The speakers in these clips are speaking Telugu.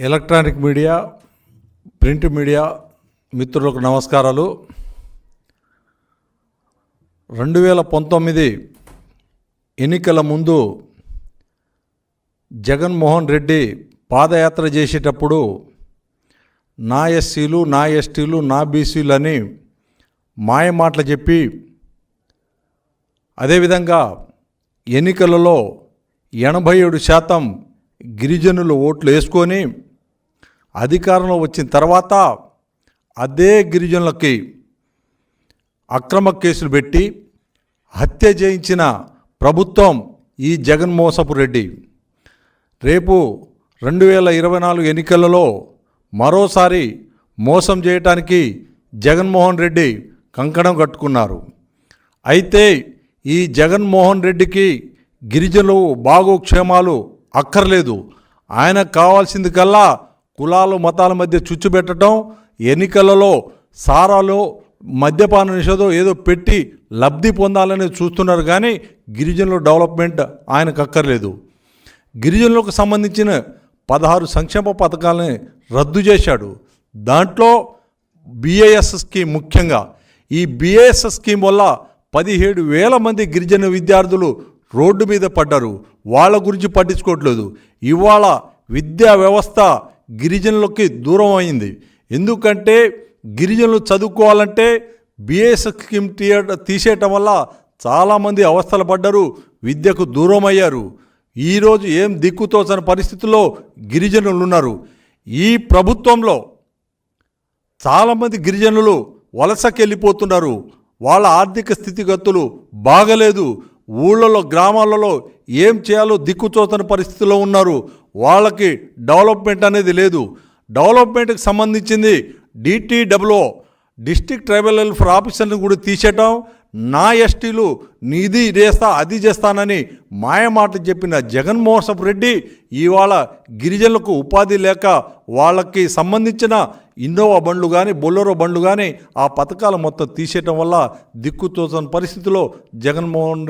ఎలక్ట్రానిక్ మీడియా ప్రింట్ మీడియా మిత్రులకు నమస్కారాలు. రెండు వేల పంతొమ్మిది ఎన్నికల ముందు జగన్మోహన్ రెడ్డి పాదయాత్ర చేసేటప్పుడు నా ఎస్సీలు నా ఎస్టీలు నా బీసీలు అని మాయ మాటలు చెప్పి అదేవిధంగా ఎన్నికలలో ఎనభై ఏడు శాతం గిరిజనులు ఓట్లు వేసుకొని అధికారంలో వచ్చిన తర్వాత అదే గిరిజనులకి అక్రమ కేసులు పెట్టి హత్య చేయించిన ప్రభుత్వం ఈ జగన్మోసపు రెడ్డి. రేపు రెండు వేల ఇరవై నాలుగు ఎన్నికలలో మరోసారి మోసం చేయటానికి జగన్మోహన్ రెడ్డి కంకణం కట్టుకున్నారు. అయితే ఈ జగన్మోహన్ రెడ్డికి గిరిజనులు బాగోక్షేమాలు అక్కర్లేదు. ఆయన కావాల్సింది కల్లా కులాలు మతాల మధ్య చుచ్చు పెట్టడం ఎన్నికలలో సారాలో మద్యపాన నిషేధం ఏదో పెట్టి లబ్ధి పొందాలని చూస్తున్నారు కానీ గిరిజనుల డెవలప్మెంట్ ఆయనకు అక్కర్లేదు. గిరిజనులకు సంబంధించిన పదహారు సంక్షేమ పథకాలని రద్దు చేశాడు. దాంట్లో బిఏఎస్ స్కీమ్ ముఖ్యంగా. ఈ బిఏఎస్ స్కీమ్ వల్ల పదిహేడు వేల మంది గిరిజన విద్యార్థులు రోడ్డు మీద పడ్డారు. వాళ్ళ గురించి పట్టించుకోవట్లేదు. ఇవాళ విద్యా వ్యవస్థ గిరిజనులకి దూరం అయింది. ఎందుకంటే గిరిజనులు చదువుకోవాలంటే బిఏఎస్ స్కీమ్ తీయ తీసేయటం వల్ల చాలామంది అవస్థలు పడ్డారు విద్యకు దూరం అయ్యారు ఈరోజు ఏం దిక్కుతోచని పరిస్థితుల్లో గిరిజనులు ఉన్నారు. ఈ ప్రభుత్వంలో చాలామంది గిరిజనులు వలసకెళ్ళిపోతున్నారు. వాళ్ళ ఆర్థిక స్థితిగతులు బాగలేదు. ఊళ్ళలో గ్రామాలలో ఏం చేయాలో దిక్కుతోచని పరిస్థితిలో ఉన్నారు. వాళ్ళకి డెవలప్మెంట్ అనేది లేదు. డెవలప్మెంట్కి సంబంధించింది డిటిడబ్ల్యూ డిస్టిక్ ట్రైబల్ వెల్ఫేర్ ఆఫీసర్ని కూడా తీసేయటం నా ఎస్టీలు నీది చేస్తా అది చేస్తానని మాయమాట చెప్పిన జగన్మోహన్ రెడ్డి ఇవాళ గిరిజనులకు ఉపాధి లేక వాళ్ళకి సంబంధించిన ఇన్నోవా బండ్లు కానీ బొల్లెరో బండ్లు కానీ ఆ పథకాలు మొత్తం తీసేయటం వల్ల దిక్కుతోచని పరిస్థితిలో జగన్మోహన్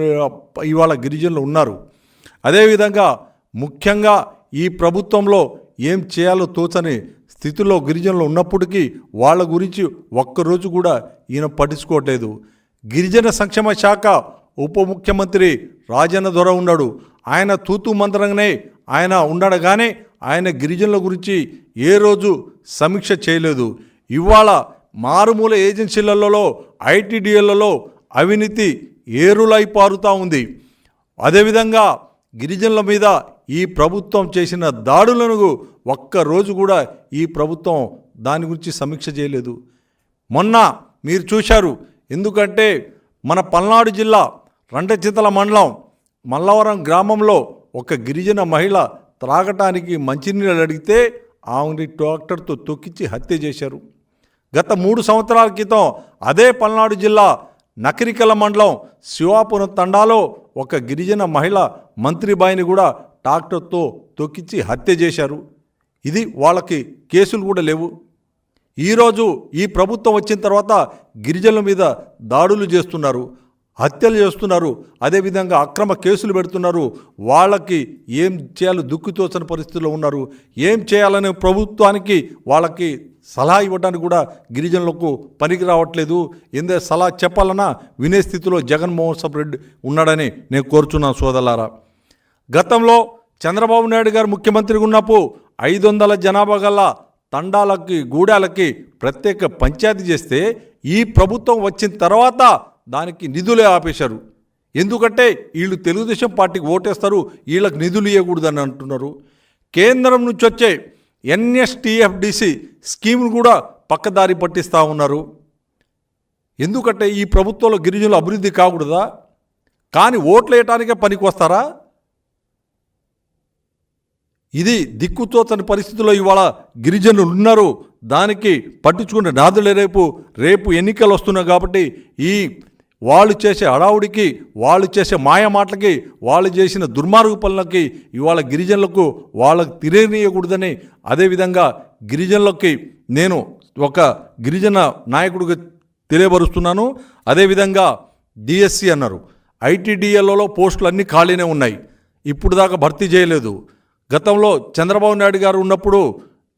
ఇవాళ గిరిజనులు ఉన్నారు. అదేవిధంగా ముఖ్యంగా ఈ ప్రభుత్వంలో ఏం చేయాలో తోచని స్థితిలో గిరిజనులు ఉన్నప్పటికీ వాళ్ళ గురించి ఒక్కరోజు కూడా ఈయన పట్టించుకోవట్లేదు. గిరిజన సంక్షేమ శాఖ ఉప ముఖ్యమంత్రి రాజన్న దొర ఉన్నాడు. ఆయన తూతు మంత్రంగానే ఆయన ఉన్నాడు ఆయన గిరిజనుల గురించి ఏ రోజు సమీక్ష చేయలేదు. ఇవాళ మారుమూల ఏజెన్సీలలో ఐటీడీఎల్లలో అవినీతి ఏరులై పారుతూ ఉంది. అదేవిధంగా గిరిజనుల మీద ఈ ప్రభుత్వం చేసిన దాడులను ఒక్కరోజు కూడా ఈ ప్రభుత్వం దాని గురించి సమీక్ష చేయలేదు. మొన్న మీరు చూశారు ఎందుకంటే మన పల్నాడు జిల్లా రండచితల మండలం మల్లవరం గ్రామంలో ఒక గిరిజన మహిళ త్రాగటానికి మంచినీళ్ళు అడిగితే ఆమెని ట్రాక్టర్తో తొక్కించి హత్య చేశారు. గత మూడు సంవత్సరాల క్రితం అదే పల్నాడు జిల్లా నకరికల మండలం శివాపురం తండాలో ఒక గిరిజన మహిళ మంత్రిబాయిని కూడా ట్రాక్టర్తో తొక్కించి హత్య చేశారు. ఇది వాళ్ళకి కేసులు కూడా లేవు. ఈరోజు ఈ ప్రభుత్వం వచ్చిన తర్వాత గిరిజనుల మీద దాడులు చేస్తున్నారు హత్యలు చేస్తున్నారు అదేవిధంగా అక్రమ కేసులు పెడుతున్నారు. వాళ్ళకి ఏం చేయాలో దుక్కుతోచని పరిస్థితుల్లో ఉన్నారు. ఏం చేయాలనే ప్రభుత్వానికి వాళ్ళకి సలహా ఇవ్వడానికి కూడా గిరిజనులకు పనికి రావట్లేదు. ఏందే సలహా చెప్పాలన్నా వినే స్థితిలో జగన్మోహన్ సబ్ రెడ్డి ఉన్నాడని నేను కోరుచున్నాను సోదలారా గతంలో చంద్రబాబు నాయుడు గారు ముఖ్యమంత్రిగా ఉన్నప్పుడు ఐదు వందల జనాభా గల తండాలకి గూడాలకి ప్రత్యేక పంచాయతీ చేస్తే ఈ ప్రభుత్వం వచ్చిన తర్వాత దానికి నిధులే ఆపేశారు. ఎందుకంటే వీళ్ళు తెలుగుదేశం పార్టీకి ఓటేస్తారు వీళ్ళకి నిధులు ఇవ్వకూడదని అంటున్నారు. కేంద్రం నుంచి వచ్చే ఎన్ఎస్టిఎఫ్డిసి స్కీమ్ను కూడా పక్కదారి పట్టిస్తూ ఉన్నారు. ఎందుకంటే ఈ ప్రభుత్వంలో గిరిజనులు అభివృద్ధి కాకూడదా? కానీ ఓట్లు వేయటానికే పనికి వస్తారా ఇది దిక్కుతోతని పరిస్థితుల్లో ఇవాళ గిరిజనులు ఉన్నారు. దానికి పట్టించుకునే నాదులే రేపు రేపు ఎన్నికలు వస్తున్నాయి కాబట్టి ఈ వాళ్ళు చేసే హడావుడికి వాళ్ళు చేసే మాయ మాటలకి వాళ్ళు చేసిన దుర్మార్గ పనులకి ఇవాళ గిరిజనులకు వాళ్ళకు తిరగనీయకూడదని అదేవిధంగా గిరిజనులకి నేను ఒక గిరిజన నాయకుడిగా తెలియపరుస్తున్నాను. అదేవిధంగా డిఎస్సి అన్నారు. ఐటీడీఎల్లో పోస్టులు అన్నీ ఖాళీనే ఉన్నాయి. ఇప్పుడు దాకా భర్తీ చేయలేదు. గతంలో చంద్రబాబు నాయుడు గారు ఉన్నప్పుడు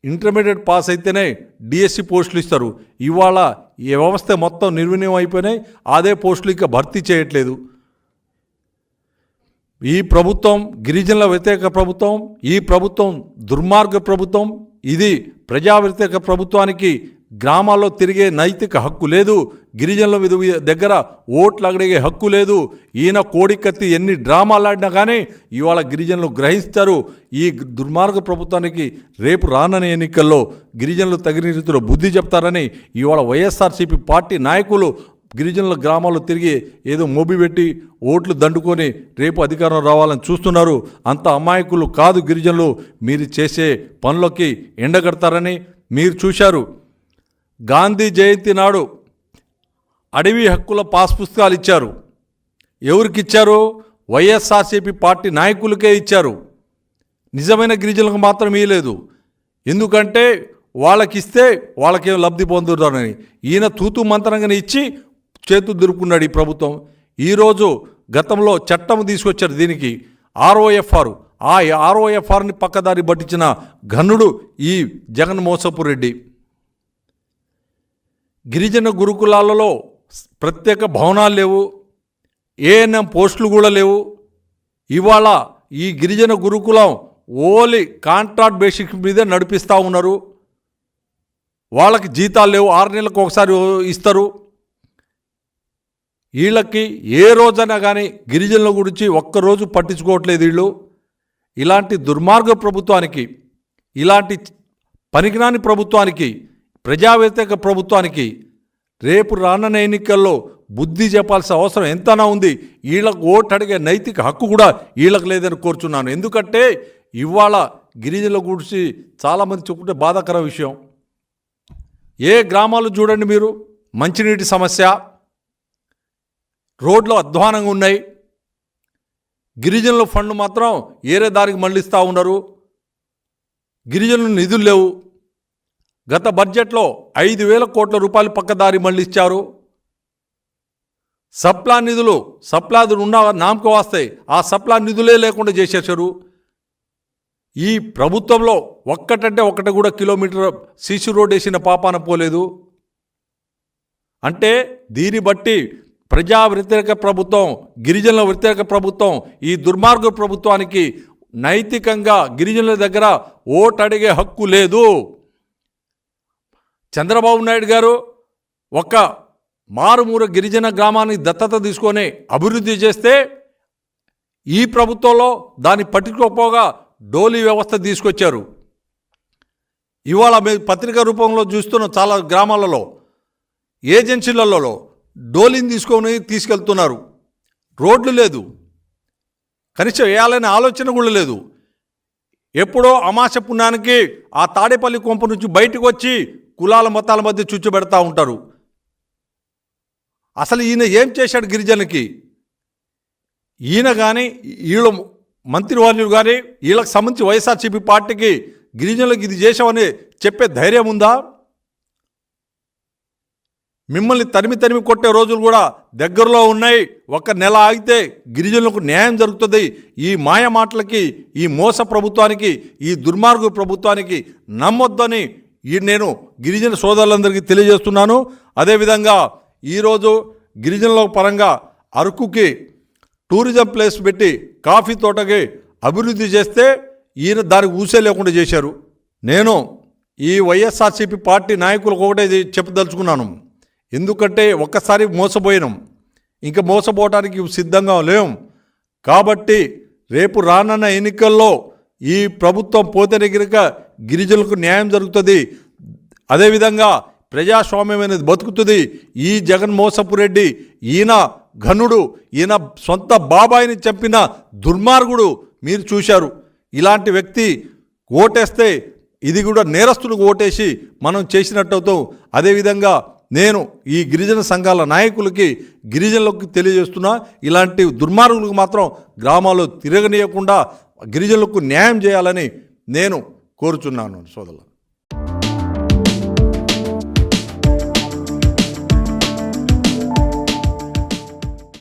ఇంటర్మీడియట్ పాస్ అయితేనే డిఎస్సి పోస్టులు ఇస్తారు. ఇవాళ ఈ వ్యవస్థ మొత్తం నిర్వినియం అయిపోయినాయి. అదే పోస్టులు ఇక భర్తీ చేయట్లేదు. ఈ ప్రభుత్వం గిరిజనుల వ్యతిరేక ప్రభుత్వం ఈ ప్రభుత్వం దుర్మార్గ ప్రభుత్వం ఇది ప్రజా వ్యతిరేక ప్రభుత్వానికి గ్రామాల్లో తిరిగే నైతిక హక్కు లేదు గిరిజనుల విధు దగ్గర ఓట్లు అడిగే హక్కు లేదు. ఈయన కోడికత్తి ఎన్ని డ్రామాలు ఆడినా కానీ ఇవాళ గిరిజనులు గ్రహిస్తారు. ఈ దుర్మార్గ ప్రభుత్వానికి రేపు రానని ఎన్నికల్లో గిరిజనులు తగిన రీతిలో బుద్ధి చెప్తారని ఇవాళ వైఎస్ఆర్సీపీ పార్టీ నాయకులు గిరిజనుల గ్రామాల్లో తిరిగి ఏదో మోబి పెట్టి ఓట్లు దండుకొని రేపు అధికారం రావాలని చూస్తున్నారు. అంత అమాయకులు కాదు గిరిజనులు. మీరు చేసే పనులకి ఎండగడతారని మీరు చూశారు. గాంధీ జయంతి నాడు అడవి హక్కుల పాస్ పుస్తకాలు ఇచ్చారు. ఎవరికి ఇచ్చారు వైఎస్ఆర్సీపీ పార్టీ నాయకులకే ఇచ్చారు. నిజమైన గిరిజనులకు మాత్రం ఇవ్వలేదు ఎందుకంటే వాళ్ళకి ఇస్తే వాళ్ళకేం లబ్ధి పొందుతారని ఈయన తూతు మంత్రంగానే ఇచ్చి చేతులు దురుకున్నాడు ఈ ప్రభుత్వం. ఈరోజు గతంలో చట్టం తీసుకొచ్చారు దీనికి. ఆర్ఓఎఫ్ఆర్ ఆ ఆర్ఓఎఫ్ఆర్ని పక్కదారి పట్టించిన ఘనుడు ఈ జగన్ మోసపు రెడ్డి. గిరిజన గురుకులాలలో ప్రత్యేక భవనాలు లేవు ఏఎన్ఎం పోస్టులు కూడా లేవు. ఇవాళ ఈ గిరిజన గురుకులం ఓన్లీ కాంట్రాక్ట్ బేసిక్ మీదే నడిపిస్తూ ఉన్నారు. వాళ్ళకి జీతాలు లేవు ఆరు నెలలకు ఒకసారి ఇస్తారు. వీళ్ళకి ఏ రోజైనా కానీ గిరిజనుల గురించి ఒక్కరోజు పట్టించుకోవట్లేదు వీళ్ళు. ఇలాంటి దుర్మార్గ ప్రభుత్వానికి ఇలాంటి పనికిరాని ప్రభుత్వానికి ప్రజా వ్యతిరేక ప్రభుత్వానికి రేపు రానున్న ఎన్నికల్లో బుద్ధి చెప్పాల్సిన అవసరం ఎంతనా ఉంది. వీళ్ళకు ఓటు అడిగే నైతిక హక్కు కూడా వీళ్ళకు లేదని కోరుచున్నాను. ఎందుకంటే ఇవాళ గిరిజనుల గురించి చాలామంది చెప్పుకుంటే బాధాకర విషయం. ఏ గ్రామాలు చూడండి మీరు. మంచినీటి సమస్య. రోడ్లు అధ్వానంగా ఉన్నాయి. గిరిజనుల ఫండ్ మాత్రం ఏరే దారికి మళ్ళిస్తూ ఉన్నారు గిరిజనుల నిధులు లేవు. గత బడ్జెట్లో ఐదు వేల కోట్ల రూపాయలు పక్కదారి మళ్ళిచ్చారు సప్లా నిధులు సప్లాదులు ఉన్న నామకు వస్తాయి ఆ సప్లా నిధులే లేకుండా చేసేసారు ఈ ప్రభుత్వంలో ఒక్కటంటే ఒక్కటి కూడా కిలోమీటర్ సీసీ రోడ్ వేసిన పాపాన పోలేదు. అంటే దీన్ని బట్టి ప్రజా వ్యతిరేక ప్రభుత్వం గిరిజనుల వ్యతిరేక ప్రభుత్వం ఈ దుర్మార్గ ప్రభుత్వానికి నైతికంగా గిరిజనుల దగ్గర ఓటు అడిగే హక్కు లేదు. చంద్రబాబు నాయుడు గారు ఒక్క మారుమూర గిరిజన గ్రామాన్ని దత్తత తీసుకొని అభివృద్ధి చేస్తే ఈ ప్రభుత్వంలో దాన్ని పట్టుకోపోగా డోలీ వ్యవస్థ తీసుకొచ్చారు. ఇవాళ మేము పత్రికా రూపంలో చూస్తున్న చాలా గ్రామాలలో ఏజెన్సీలలో డోలీని తీసుకొని తీసుకెళ్తున్నారు. రోడ్లు లేదు. కనీసం వేయాలనే ఆలోచన కూడా లేదు. ఎప్పుడో అమాస పుణ్యానికి ఆ తాడేపల్లి కొంప నుంచి బయటకు వచ్చి కులాల మతాల మధ్య చుచ్చుబెడతా ఉంటారు. అసలు ఈయన ఏం చేశాడు గిరిజనకి ఈయన కానీ వీళ్ళ మంత్రివర్యులు కానీ వీళ్ళకి సంబంధించి వైఎస్ఆర్సీపీ పార్టీకి గిరిజనులకు ఇది చేసామని చెప్పే ధైర్యం ఉందా? మిమ్మల్ని తరిమి తరిమి కొట్టే రోజులు కూడా దగ్గరలో ఉన్నాయి. ఒక నెల ఆగితే గిరిజనులకు న్యాయం జరుగుతుంది. ఈ మాయ మాటలకి ఈ మోస ప్రభుత్వానికి ఈ దుర్మార్గు ప్రభుత్వానికి నమ్మొద్దని ఈ నేను గిరిజన సోదరులందరికీ తెలియజేస్తున్నాను. అదేవిధంగా ఈరోజు గిరిజనుల పరంగా అరకుకి టూరిజం ప్లేస్ పెట్టి కాఫీ తోటకి అభివృద్ధి చేస్తే ఈయన దానికి ఊసే లేకుండా చేశారు. నేను ఈ వైఎస్ఆర్సీపీ పార్టీ నాయకులకు ఒకటే చెప్పదలుచుకున్నాను. ఎందుకంటే ఒక్కసారి మోసపోయినాం. ఇంకా మోసపోవడానికి సిద్ధంగా లేం. కాబట్టి రేపు రానున్న ఎన్నికల్లో ఈ ప్రభుత్వం పోతే కనుక గిరిజనులకు న్యాయం జరుగుతుంది. అదేవిధంగా ప్రజాస్వామ్యం అనేది బతుకుతుంది. ఈ జగన్మోసపు రెడ్డి ఈయన ఘనుడు ఈయన సొంత బాబాయిని చంపిన దుర్మార్గుడు మీరు చూశారు. ఇలాంటి వ్యక్తి ఓటేస్తే ఇది కూడా నేరస్తులకు ఓటేసి మనం చేసినట్టు అవుతాం అదేవిధంగా నేను ఈ గిరిజన సంఘాల నాయకులకి గిరిజనులకు తెలియజేస్తున్నా ఇలాంటి దుర్మార్గులకు మాత్రం గ్రామాల్లో తిరగనీయకుండా గిరిజనులకు న్యాయం చేయాలని నేను కోరుచున్నాను సోదరులు